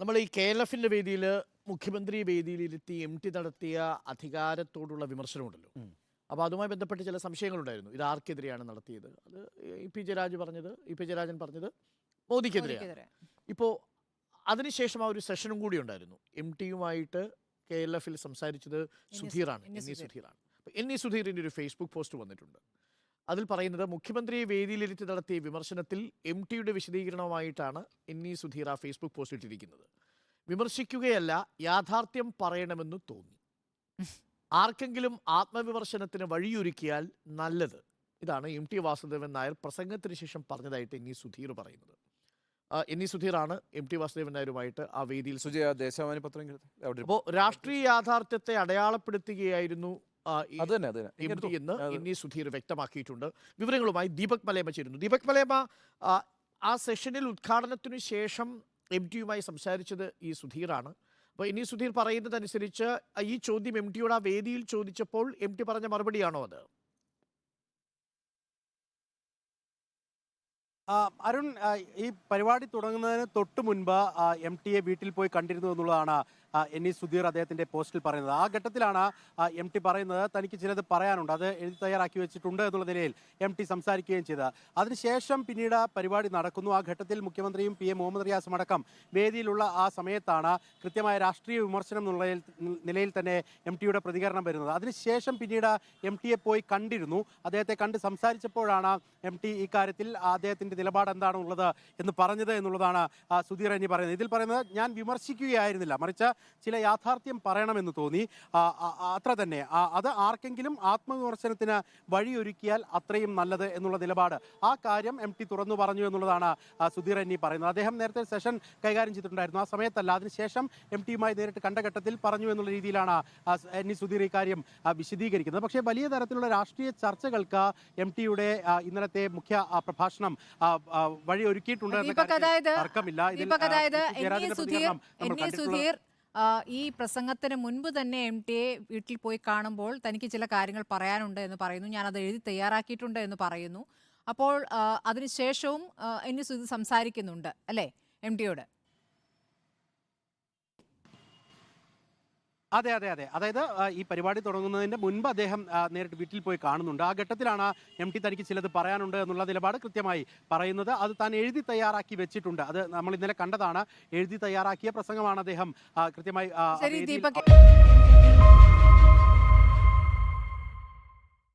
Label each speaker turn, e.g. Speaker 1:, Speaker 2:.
Speaker 1: നമ്മൾ ഈ K L എഫിന്റെ വേദിയിൽ മുഖ്യമന്ത്രി വേദിയിലിരുത്തി എം ടി നടത്തിയ അധികാരത്തോടുള്ള വിമർശനമുണ്ടല്ലോ. അപ്പോൾ അതുമായി ബന്ധപ്പെട്ട് ചില സംശയങ്ങളുണ്ടായിരുന്നു. ഇത് ആർക്കെതിരെയാണ് നടത്തിയത്? അത് ഇ പി ജയരാജ് പറഞ്ഞത് ഇ പി ജയരാജൻ പറഞ്ഞത് മോദിക്കെതിരെയാണ്
Speaker 2: മോദിക്കെതിരെ.
Speaker 1: ഇപ്പോൾ അതിനുശേഷം ആ ഒരു സെഷനും കൂടി ഉണ്ടായിരുന്നു. എം ടിയുമായിട്ട് കെ എൽ എഫിൽ സംസാരിച്ചത് സുധീറാണ്
Speaker 2: എൻ.
Speaker 1: എൻ
Speaker 2: ഇ
Speaker 1: സുധീറാണ്. അപ്പോൾ എൻ ഇ സുധീറിന്റെ ഒരു ഫേസ്ബുക്ക് പോസ്റ്റ് വന്നിട്ടുണ്ട്. അതിൽ പറയുന്നത് മുഖ്യമന്ത്രിയെ വേദിയിലിരുത്തി നടത്തിയ വിമർശനത്തിൽ എം ടിയുടെ വിശദീകരണവുമായിട്ടാണ് N E Sudheer Facebook post ഇട്ടിരിക്കുന്നത്. വിമർശിക്കുകയല്ല യാഥാർത്ഥ്യം പറയണമെന്ന് തോന്നി. ആർക്കെങ്കിലും ആത്മവിമർശനത്തിന് വഴിയൊരുക്കിയാൽ നല്ലത്. ഇതാണ് എം ടി വാസുദേവൻ നായർ പ്രസംഗത്തിന് ശേഷം പറഞ്ഞതായിട്ട് ഇ സുധീർ പറയുന്നത്. ഇ സുധീറാണ് എം ടി വാസുദേവൻ നായരുമായിട്ട് ആ വേദിയിൽ അപ്പോൾ രാഷ്ട്രീയ യാഥാർത്ഥ്യത്തെ അടയാളപ്പെടുത്തുകയായിരുന്നു
Speaker 3: അത് തന്നെ അത്.
Speaker 1: എന്ന്
Speaker 3: അത്
Speaker 1: സുധീർ വ്യക്തമാക്കിയിട്ടുണ്ട്. വിവരങ്ങളുമായി ദീപക് മലേമ ചേരുന്നു. ദീപക് മലേമ ആ, സെഷനിൽ ഉദ്ഘാടനത്തിനു ശേഷം എം ടിയുമായി സംസാരിച്ചത് ഈ സുധീറാണ്. അപ്പോൾ ഇനി സുധീർ പറയുന്നതനുസരിച്ച് ഈ ചോദ്യം എം ടിയോട് ആ വേദിയിൽ ചോദിച്ചപ്പോൾ എം ടി പറഞ്ഞ മറുപടിയാണോ അത്?
Speaker 4: അരുൺ ഈ പരിപാടി തുടങ്ങുന്നതിന് തൊട്ട് മുൻപ് എം ടി എ വീട്ടിൽ പോയി കണ്ടിരുന്നു എന്നുള്ളതാണ് എൻ ഇ സുധീർ അദ്ദേഹത്തിന്റെ പോസ്റ്റിൽ പറയുന്നത്. ആ ഘട്ടത്തിലാണ് എം ടി പറയുന്നത് തനിക്ക് ചിലത് പറയാനുണ്ട്. അത് എഴുതി തയ്യാറാക്കി വെച്ചിട്ടുണ്ട് എന്നുള്ള നിലയിൽ എം ടി സംസാരിക്കുകയും ചെയ്തത്. അതിനുശേഷം പിന്നീട് പരിപാടി നടക്കുന്നു. ആ ഘട്ടത്തിൽ മുഖ്യമന്ത്രിയും പി എം മുഹമ്മദ് റിയാസും അടക്കം വേദിയിലുള്ള ആ സമയത്താണ് കൃത്യമായ രാഷ്ട്രീയ വിമർശനം എന്നുള്ള നിലയിൽ തന്നെ എം ടിയുടെ പ്രതികരണം വരുന്നത്. അതിനുശേഷം പിന്നീട് എം ടിയെ പോയി കണ്ടിരുന്നു. അദ്ദേഹത്തെ കണ്ട് സംസാരിച്ചപ്പോഴാണ് എം ടി ഇക്കാര്യത്തിൽ അദ്ദേഹത്തിന്റെ നിലപാട് എന്താണുള്ളത് എന്ന് പറഞ്ഞത് എന്നുള്ളതാണ് സുധീർ അനി പറയുന്നത്. ഇതിൽ പറയുന്നത് ഞാൻ വിമർശിക്കുകയായിരുന്നില്ല. മറിച്ച് ചില യാഥാർത്ഥ്യം പറയണമെന്ന് തോന്നി. അത്ര തന്നെ. അത് ആർക്കെങ്കിലും ആത്മവിമർശനത്തിന് വഴിയൊരുക്കിയാൽ അത്രയും നല്ലത് എന്നുള്ള നിലപാട്. ആ കാര്യം എം ടി തുറന്നു പറഞ്ഞു എന്നുള്ളതാണ് സുധീർ അനി പറയുന്നത്. അദ്ദേഹം നേരത്തെ സെഷൻ കൈകാര്യം ചെയ്തിട്ടുണ്ടായിരുന്നു. ആ സമയത്തല്ല അതിനുശേഷം എം ടിയുമായി നേരിട്ട് കണ്ട ഘട്ടത്തിൽ പറഞ്ഞു എന്നുള്ള രീതിയിലാണ് എന്നി സുധീർ ഇക്കാര്യം വിശദീകരിക്കുന്നത്. പക്ഷേ വലിയ തരത്തിലുള്ള രാഷ്ട്രീയ ചർച്ചകൾക്ക് എം ടിയുടെ ഇന്നലത്തെ മുഖ്യ പ്രഭാഷണം ആ,
Speaker 2: ഒരുക്കിയിട്ടുണ്ട്
Speaker 4: തർക്കമില്ല.
Speaker 2: സുധീർ ഈ പ്രസംഗത്തിന് മുൻപ് തന്നെ എം ടി എ വീട്ടിൽ പോയി കാണുമ്പോൾ തനിക്ക് ചില കാര്യങ്ങൾ പറയാനുണ്ട് എന്ന് പറയുന്നു. ഞാൻ അത് എഴുതി തയ്യാറാക്കിയിട്ടുണ്ട് എന്ന് പറയുന്നു. അപ്പോൾ അതിനുശേഷവും എന്നെ സുധി സുധീർ സംസാരിക്കുന്നുണ്ട് അല്ലേ എം ടിയോട്
Speaker 4: അതെ അതെ അതെ. അതായത് ഈ പരിപാടി തുടങ്ങുന്നതിന്റെ മുൻപ് അദ്ദേഹം നേരിട്ട് വീട്ടിൽ പോയി കാണുന്നുണ്ട്. ആ ഘട്ടത്തിലാണ് എം ടി തനിക്ക് ചിലത് പറയാനുണ്ട് എന്നുള്ള നിലപാട് കൃത്യമായി പറയുന്നത്. അത് താൻ എഴുതി തയ്യാറാക്കി വെച്ചിട്ടുണ്ട്. അത് നമ്മൾ ഇന്നലെ കണ്ടതാണ്. എഴുതി തയ്യാറാക്കിയ പ്രസംഗമാണ് അദ്ദേഹം കൃത്യമായി